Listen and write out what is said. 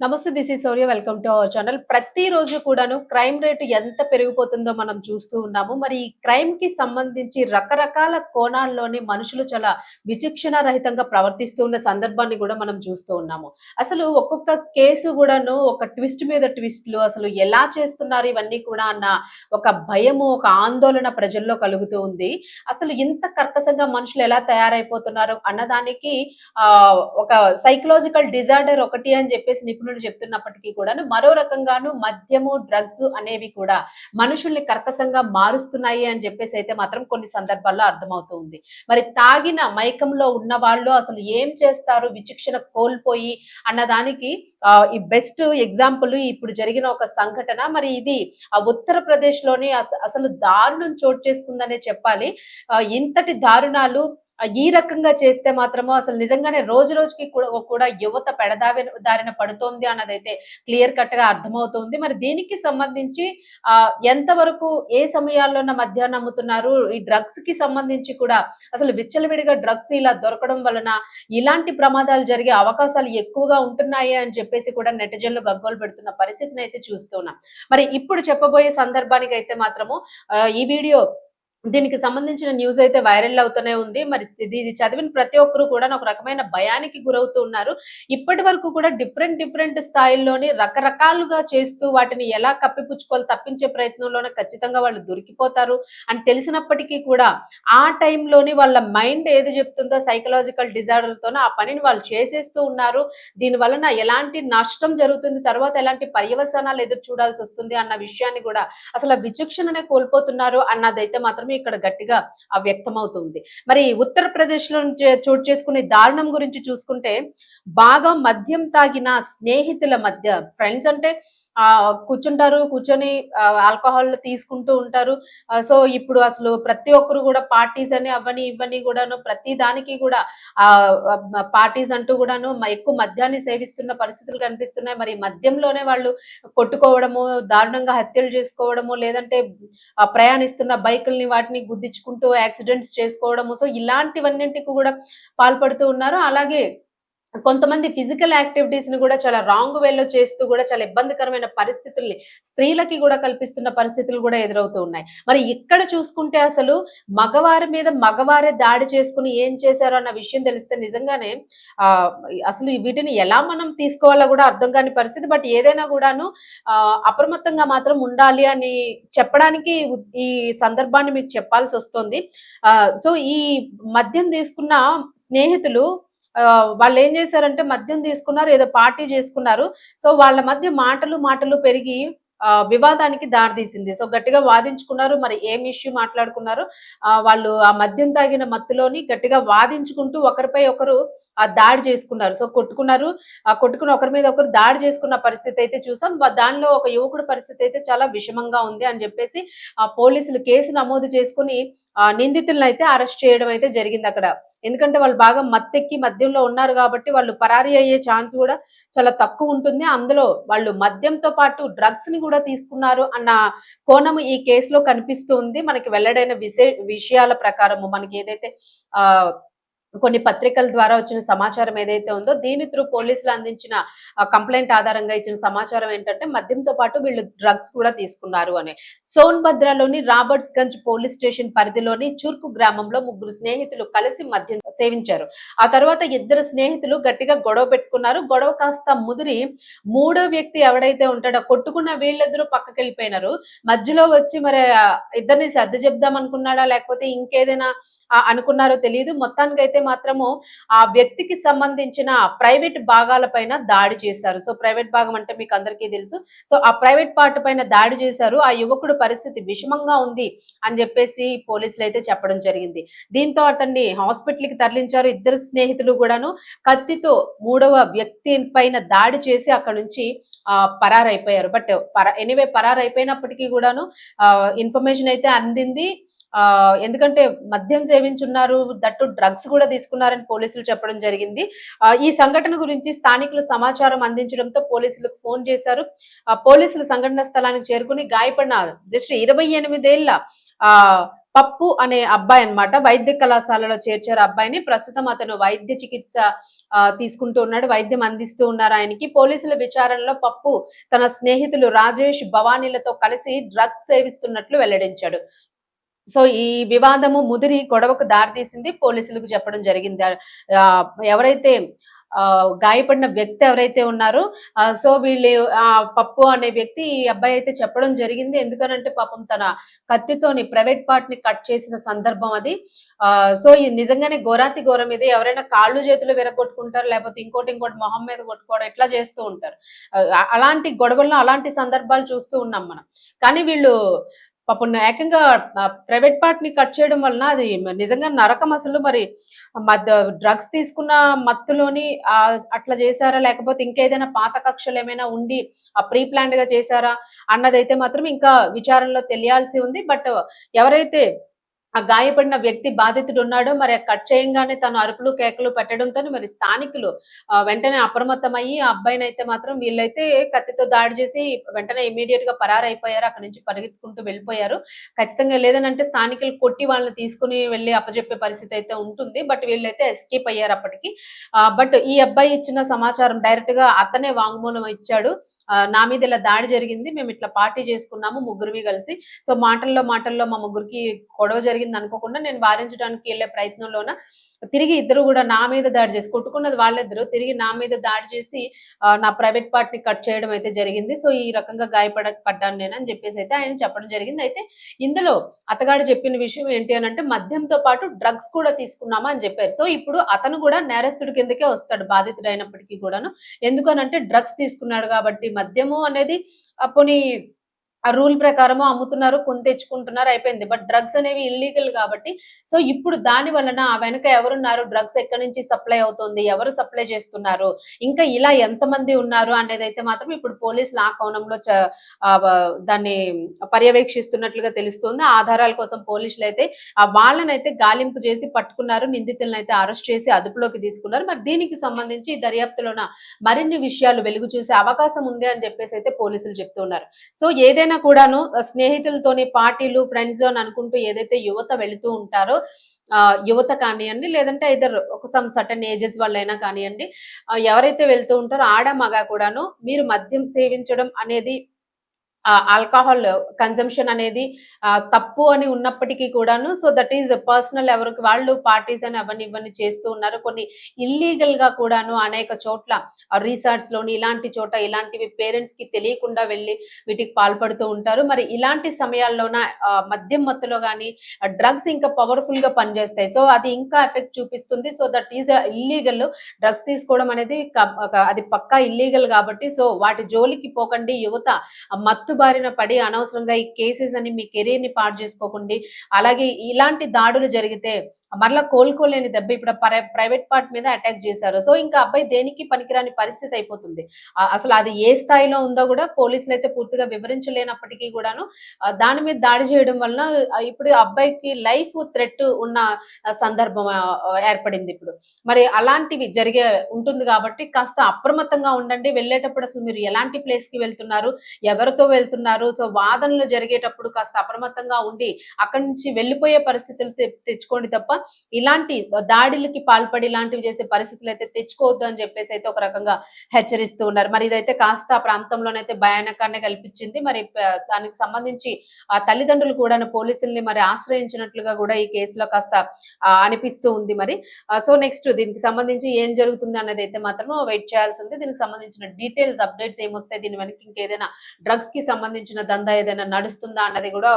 నమస్తే దిస్ ఈ Sourya. Welcome to our channel. ప్రతిరోజు కూడాను క్రైమ్ రేటు ఎంత పెరిగిపోతుందో మనం చూస్తూ ఉన్నాము. మరి ఈ క్రైమ్కి సంబంధించి రకరకాల కోణాల్లోని మనుషులు చాలా విచక్షణ రహితంగా ప్రవర్తిస్తూ ఉన్న సందర్భాన్ని కూడా మనం చూస్తూ ఉన్నాము. అసలు ఒక్కొక్క కేసు కూడాను ఒక ట్విస్ట్ మీద ట్విస్ట్లు అసలు ఎలా చేస్తున్నారు ఇవన్నీ కూడా అన్న ఒక భయము ఒక ఆందోళన ప్రజల్లో కలుగుతూ ఉంది. అసలు ఇంత కర్కశంగా మనుషులు ఎలా తయారైపోతున్నారు అన్నదానికి ఆ ఒక సైకలాజికల్ డిజార్డర్ ఒకటి అని చెప్పేసి నిపుణులు చెప్తున్నప్పటికీ కూడా మరో రకంగాను మద్యము డ్రగ్స్ అనేవి కూడా మనుషుల్ని కర్కశంగా మారుస్తున్నాయి అని చెప్పేసి అయితే మాత్రం కొన్ని సందర్భాల్లో అర్థమవుతూ ఉంది మరి తాగిన మైకంలో ఉన్న వాళ్ళు అసలు ఏం చేస్తారు? విచక్షణ కోల్పోయి అన్నదానికి ఆ, ఈ బెస్ట్ ఎగ్జాంపుల్ ఇప్పుడు జరిగిన ఒక సంఘటన. మరి ఇది ఆ ఉత్తరప్రదేశ్లోని అసలు దారుణం చోటు చేసుకుందనే చెప్పాలి. ఇంతటి దారుణాలు ఈ రకంగా చేస్తే మాత్రము అసలు నిజంగానే రోజు రోజుకి కూడా యువత పెడదావి దారిన పడుతోంది అన్నదైతే క్లియర్ కట్గా అర్థమవుతోంది. మరి దీనికి సంబంధించి ఆ ఎంతవరకు ఏ సమయాల్లోన మధ్యాహ్నం అమ్ముతున్నారు? ఈ డ్రగ్స్కి సంబంధించి కూడా అసలు విచ్చలవిడిగా డ్రగ్స్ ఇలా దొరకడం వలన ఇలాంటి ప్రమాదాలు జరిగే అవకాశాలు ఎక్కువగా ఉంటున్నాయి అని చెప్పేసి కూడా నెటిజన్లు గగ్గోలు పెడుతున్న పరిస్థితిని అయితే చూస్తున్నాం. మరి ఇప్పుడు చెప్పబోయే సందర్భానికి అయితే మాత్రము ఈ వీడియో దీనికి సంబంధించిన న్యూస్ అయితే వైరల్ అవుతూనే ఉంది. మరి ఇది చదివిన ప్రతి ఒక్కరు కూడా ఒక రకమైన భయానికి గురవుతూ ఉన్నారు. ఇప్పటి వరకు కూడా డిఫరెంట్ డిఫరెంట్ స్థాయిల్లోని రకరకాలుగా చేస్తూ వాటిని ఎలా కప్పిపుచ్చుకోవాలి తప్పించే ప్రయత్నంలోనే ఖచ్చితంగా వాళ్ళు దొరికిపోతారు. అని తెలిసినప్పటికీ కూడా ఆ టైంలోని వాళ్ళ మైండ్ ఏది చెప్తుందో సైకలాజికల్ డిజార్డర్తోనే ఆ పనిని వాళ్ళు చేసేస్తూ ఉన్నారు. దీని వలన ఎలాంటి నష్టం జరుగుతుంది తర్వాత ఎలాంటి పర్యవసానాలు ఎదురు చూడాల్సి వస్తుంది అన్న విషయాన్ని కూడా అసలు ఆ విచక్షణనే కోల్పోతున్నారు అన్నదైతే మాత్రమే ఇక్కడ గట్టిగా వ్యక్తమవుతుంది. మరి ఉత్తరప్రదేశ్లో చోటు చేసుకునే దారుణం గురించి చూసుకుంటే బాగా మద్యం తాగిన స్నేహితుల మధ్య ఫ్రెండ్స్ అంటే కూర్చుంటారు కూర్చొని ఆల్కహాల్ తీసుకుంటూ ఉంటారు. సో ఇప్పుడు అసలు ప్రతి ఒక్కరు కూడా పార్టీస్ అని అవని ఇవని కూడాను ప్రతి దానికి కూడా ఆ పార్టీస్ అంటూ కూడాను ఎక్కువ మద్యాన్ని సేవిస్తున్న పరిస్థితులు కనిపిస్తున్నాయి. మరి మద్యంలోనే వాళ్ళు కొట్టుకోవడము దారుణంగా హత్యలు చేసుకోవడము లేదంటే ప్రయాణిస్తున్న బైకుల్ని వాటిని గుద్దించుకుంటూ యాక్సిడెంట్స్ చేసుకోవడము. సో ఇలాంటివన్నింటికి కూడా పాల్పడుతూ ఉన్నారు. అలాగే కొంతమంది ఫిజికల్ యాక్టివిటీస్ని కూడా చాలా రాంగ్ వేలో చేస్తూ కూడా చాలా ఇబ్బందికరమైన పరిస్థితుల్ని స్త్రీలకి కూడా కల్పిస్తున్న పరిస్థితులు కూడా ఎదురవుతూ ఉన్నాయి. మరి ఇక్కడ చూసుకుంటే అసలు మగవారి మీద మగవారే దాడి చేసుకుని ఏం చేశారో అన్న విషయం తెలిస్తే నిజంగానే ఆ అసలు వీటిని ఎలా మనం తీసుకోవాలో కూడా అర్థం కాని పరిస్థితి. బట్ ఏదైనా కూడాను ఆ అప్రమత్తంగా మాత్రం ఉండాలి అని చెప్పడానికి ఈ సందర్భాన్ని మీకు చెప్పాల్సి వస్తుంది. ఆ సో ఈ మద్యం తీసుకున్న స్నేహితులు వాళ్ళు ఏం చేశారంటే మద్యం తీసుకున్నారు ఏదో పార్టీ చేసుకున్నారు. సో వాళ్ళ మధ్య మాటలు మాటలు పెరిగి వివాదానికి దారితీసింది. సో గట్టిగా వాదించుకున్నారు మరి ఏం ఇష్యూ మాట్లాడుకున్నారు? ఆ, వాళ్ళు ఆ మద్యం తాగిన మత్తులోని గట్టిగా వాదించుకుంటూ ఒకరిపై ఒకరు ఆ దాడి చేసుకున్నారు. సో కొట్టుకున్నారు. ఆ కొట్టుకుని ఒకరి మీద ఒకరు దాడి చేసుకున్న పరిస్థితి అయితే చూసాం. దానిలో ఒక యువకుడి పరిస్థితి అయితే చాలా విషమంగా ఉంది అని చెప్పేసి ఆ పోలీసులు కేసు నమోదు చేసుకుని ఆ నిందితులను అయితే అరెస్ట్ చేయడం అయితే జరిగింది అక్కడ. ఎందుకంటే వాళ్ళు బాగా మత్తెక్కి మద్యంలో ఉన్నారు కాబట్టి వాళ్ళు పరారీ అయ్యే ఛాన్స్ కూడా చాలా తక్కువ ఉంటుంది. అందులో వాళ్ళు మద్యంతో పాటు డ్రగ్స్ని కూడా తీసుకున్నారు అన్న కోణం ఈ కేసులో కనిపిస్తుంది మనకి వెల్లడైన విశే విషయాల ప్రకారము మనకి ఏదైతే ఆ కొన్ని పత్రికల ద్వారా వచ్చిన సమాచారం ఏదైతే ఉందో దీని త్రూ పోలీసులు అందించిన కంప్లైంట్ ఆధారంగా ఇచ్చిన సమాచారం ఏంటంటే మద్యంతో పాటు వీళ్ళు డ్రగ్స్ కూడా తీసుకున్నారు అని. సోన్భద్రలోని రాబర్ట్స్ గంజ్ పోలీస్ స్టేషన్ పరిధిలోని చుర్కు గ్రామంలో ముగ్గురు స్నేహితులు కలిసి మద్యం సేవించారు. ఆ తర్వాత ఇద్దరు స్నేహితులు గట్టిగా గొడవ పెట్టుకున్నారు. గొడవ కాస్త ముదిరి మూడో వ్యక్తి ఎవడైతే ఉంటాడో కొట్టుకున్న వీళ్ళిద్దరూ పక్కకి వెళ్ళిపోయినారు మధ్యలో వచ్చి మరి ఇద్దరిని సర్ది చెప్దాం అనుకున్నాడా లేకపోతే ఇంకేదైనా అనుకున్నారో తెలియదు. మొత్తానికైతే మాత్రము ఆ వ్యక్తికి సంబంధించిన ప్రైవేట్ భాగాల పైన దాడి చేశారు. సో ప్రైవేట్ భాగం అంటే మీకు అందరికీ తెలుసు. సో ఆ ప్రైవేట్ పార్ట్ పైన దాడి చేశారు. ఆ యువకుడు పరిస్థితి విషమంగా ఉంది అని చెప్పేసి పోలీసులు అయితే చెప్పడం జరిగింది. దీంతో అతన్ని హాస్పిటల్కి తరలించారు. ఇద్దరు స్నేహితులు కూడాను కత్తితో మూడవ వ్యక్తి పైన దాడి చేసి అక్కడ నుంచి ఆ పరారైపోయారు. బట్ పర ఎనీవే పరారైపోయినప్పటికీ కూడాను ఇన్ఫర్మేషన్ అయితే అందింది. ఎందుకంటే మద్యం సేవించున్నారు దట్టు డ్రగ్స్ కూడా తీసుకున్నారని పోలీసులు చెప్పడం జరిగింది. ఆ, ఈ సంఘటన గురించి స్థానికులు సమాచారం అందించడంతో పోలీసులకు ఫోన్ చేశారు. ఆ, పోలీసులు సంఘటన స్థలానికి చేరుకుని గాయపడిన జస్ట్ ఇరవై ఎనిమిదేళ్ళ ఆ పప్పు అనే అబ్బాయి అన్నమాట వైద్య కళాశాలలో చేర్చారు అబ్బాయిని. ప్రస్తుతం అతను వైద్య చికిత్స ఆ, తీసుకుంటూ ఉన్నాడు వైద్యం అందిస్తూ ఉన్నారు ఆయనకి. పోలీసుల విచారణలో పప్పు తన స్నేహితులు రాజేష్ భవానీలతో కలిసి డ్రగ్స్ సేవిస్తున్నట్లు వెల్లడించాడు. సో ఈ వివాదము ముదిరి గొడవకు దారితీసింది పోలీసులకు చెప్పడం జరిగింది. ఆ, ఎవరైతే ఆ, గాయపడిన వ్యక్తి ఎవరైతే ఉన్నారో సో వీళ్ళు ఆ పప్పు అనే వ్యక్తి ఈ అబ్బాయి అయితే చెప్పడం జరిగింది. ఎందుకనంటే పాపం తన కత్తితోని ప్రైవేట్ పార్ట్ని కట్ చేసిన సందర్భం అది. ఆ సో ఇది నిజంగానే ఘోరాతి ఘోరం ఇది. ఎవరైనా కాళ్ళు చేతులు విరగొట్టుకుంటారు లేకపోతే ఇంకోటి ఇంకోటి మొహం మీద కొట్టుకోవడం ఇట్లా చేస్తూ ఉంటారు. అలాంటి గొడవల్లో అలాంటి సందర్భాలు చూస్తూ ఉన్నాం మనం. కానీ వీళ్ళు పాపం ఏకంగా ప్రైవేట్ పార్ట్ని కట్ చేయడం వలన అది నిజంగా నరకం అసలు. మరి మధ్య డ్రగ్స్ తీసుకున్న మత్తులోని అట్లా చేశారా? లేకపోతే ఇంకేదైనా పాత కక్షలు ఏమైనా ఉండి ప్రీ ప్లాన్డ్గా చేశారా? అన్నదైతే మాత్రం ఇంకా విచారణలో తెలియాల్సి ఉంది. బట్ ఎవరైతే ఆ గాయపడిన వ్యక్తి బాధితుడు ఉన్నాడో మరి కట్ చేయంగానే తను అరుపులు కేకలు పెట్టడంతో మరి స్థానికులు వెంటనే వెంటనే అప్రమత్తమయ్యి ఆ అబ్బాయిని అయితే మాత్రం వీళ్ళైతే కత్తితో దాడి చేసి వెంటనే ఇమీడియట్గా పరారైపోయారు. అక్కడి నుంచి పరిగెత్తుకుంటూ వెళ్ళిపోయారు. ఖచ్చితంగా లేదనంటే స్థానికులు కొట్టి వాళ్ళని తీసుకుని వెళ్ళి అప్పజెప్పే పరిస్థితి అయితే ఉంటుంది. బట్ వీళ్ళైతే ఎస్కేప్ అయ్యారు అప్పటికి. బట్ ఈ అబ్బాయి ఇచ్చిన సమాచారం డైరెక్ట్గా అతనే వాంగ్మూలం ఇచ్చాడు. ఆ, నా మీద ఇలా దాడి జరిగింది. మేము ఇట్లా పార్టీ చేసుకున్నాము ముగ్గురివి కలిసి. సో మాటల్లో మాటల్లో మా ముగ్గురికి గొడవ జరిగింది. అనుకోకుండా నేను వారించడానికి వెళ్ళే ప్రయత్నంలోన తిరిగి ఇద్దరు కూడా నా మీద దాడి చేసి కొట్టుకున్నది వాళ్ళిద్దరు తిరిగి నా మీద దాడి చేసి నా ప్రైవేట్ పార్ట్ని కట్ చేయడం అయితే జరిగింది. సో ఈ రకంగా గాయపడ పడ్డాను నేను అని చెప్పేసి అయితే ఆయన చెప్పడం జరిగింది. అయితే ఇందులో అతగాడు చెప్పిన విషయం ఏంటి అని అంటే మద్యంతో పాటు డ్రగ్స్ కూడా తీసుకున్నామా అని చెప్పారు. సో ఇప్పుడు అతను కూడా నేరస్తుడి కిందకే వస్తాడు బాధితుడు అయినప్పటికీ కూడాను. ఎందుకనంటే డ్రగ్స్ తీసుకున్నాడు కాబట్టి మద్యము అనేది పోనీ ఆ రూల్ ప్రకారము అమ్ముతున్నారు కొని తెచ్చుకుంటున్నారు అయిపోయింది. బట్ డ్రగ్స్ అనేవి ఇల్లీగల్ కాబట్టి సో ఇప్పుడు దాని వలన వెనక ఎవరున్నారు? డ్రగ్స్ ఎక్కడి నుంచి సప్లై అవుతుంది? ఎవరు సప్లై చేస్తున్నారు? ఇంకా ఇలా ఎంతమంది ఉన్నారు అనేది అయితే మాత్రం ఇప్పుడు పోలీసులు ఆ కోణంలో చ- ఆ, దాన్ని పర్యవేక్షిస్తున్నట్లుగా తెలుస్తుంది. ఆధారాల కోసం పోలీసులు అయితే ఆ వాళ్ళనైతే గాలింపు చేసి పట్టుకున్నారు నిందితులను అయితే అరెస్ట్ చేసి అదుపులోకి తీసుకున్నారు. మరి దీనికి సంబంధించి దర్యాప్తులోన మరిన్ని విషయాలు వెలుగు చూసే అవకాశం ఉంది అని చెప్పేసి అయితే పోలీసులు చెప్తున్నారు. సో ఏదైనా కూడాను స్నేహితులతోని పార్టీలు ఫ్రెండ్స్ అని అనుకుంటూ ఏదైతే యువత వెళుతూ ఉంటారో ఆ, యువత కానివ్వండి లేదంటే ఇద్దరు ఒక సమ్ సటన్ ఏజెస్ వాళ్ళైనా కానివ్వండి ఎవరైతే వెళ్తూ ఉంటారో ఆడ మగ కూడాను మీరు మద్యం సేవించడం అనేది ఆల్కహాల్ కన్జంప్షన్ అనేది ఆ, తప్పు అని ఉన్నప్పటికీ కూడాను సో దట్ ఈజ్ పర్సనల్ ఎవరికి వాళ్ళు పార్టీస్ అని అవన్నీ ఇవన్నీ చేస్తూ ఉన్నారు. కొన్ని ఇల్లీగల్గా కూడాను అనేక చోట్ల రీసార్ట్స్లోని ఇలాంటి చోట ఇలాంటివి పేరెంట్స్కి తెలియకుండా వెళ్ళి వీటికి పాల్పడుతూ ఉంటారు. మరి ఇలాంటి సమయాల్లోన ఆ, మద్యం మత్తులో కానీ డ్రగ్స్ ఇంకా పవర్ఫుల్గా పనిచేస్తాయి. సో అది ఇంకా ఎఫెక్ట్ చూపిస్తుంది. So that is illegal drugs తీసుకోవడం అనేది అది పక్కా ఇల్లీగల్ కాబట్టి సో వాటి జోలికి పోకండి. యువత మత్తు బారిన పడి అనవసరంగా ఈ కేసెస్ అని మీ కెరీర్ని పాడు చేసుకోకండి అలాగే ఇలాంటి దాడులు జరిగితే మరలా కోలుకోలేని దెబ్బ ఇప్పుడు ప్రైవేట్ పార్ట్ మీద అటాక్ చేశారు. సో ఇంకా అబ్బాయి దేనికి పనికిరాని పరిస్థితి అయిపోతుంది. అసలు అది ఏ స్థాయిలో ఉందో కూడా పోలీసులు అయితే పూర్తిగా వివరించలేనప్పటికీ కూడాను దాని మీద దాడి చేయడం వలన ఇప్పుడు అబ్బాయికి లైఫ్ థ్రెట్ ఉన్న సందర్భం ఏర్పడింది ఇప్పుడు. మరి అలాంటివి జరిగే ఉంటుంది కాబట్టి కాస్త అప్రమత్తంగా ఉండండి. వెళ్ళేటప్పుడు అసలు మీరు ఎలాంటి ప్లేస్కి వెళ్తున్నారు? ఎవరితో వెళ్తున్నారు? సో వాదనలు జరిగేటప్పుడు కాస్త అప్రమత్తంగా ఉండి అక్కడి నుంచి వెళ్ళిపోయే పరిస్థితులు తె- తెచ్చుకోండి తప్ప ఇలాంటి దాడులకి పాల్పడి ఇలాంటివి చేసే పరిస్థితులు అయితే తెచ్చుకోవద్దు అని చెప్పేసి అయితే ఒక రకంగా హెచ్చరిస్తూ ఉన్నారు. మరి ఇదైతే కాస్త ఆ ప్రాంతంలోనైతే భయానకాన్ని కల్పించింది. మరి దానికి సంబంధించి ఆ తల్లిదండ్రులు కూడా పోలీసుల్ని మరి ఆశ్రయించినట్లుగా కూడా ఈ కేసులో కాస్త అనిపిస్తూ ఉంది మరి. సో నెక్స్ట్ దీనికి సంబంధించి ఏం జరుగుతుంది అన్నది అయితే మాత్రం వెయిట్ చేయాల్సి ఉంది. దీనికి సంబంధించిన డీటెయిల్స్ అప్డేట్స్ ఏమొస్తాయి? దీని వెనక ఇంకేదైనా డ్రగ్స్కి సంబంధించిన దందా ఏదైనా నడుస్తుందా అన్నది కూడా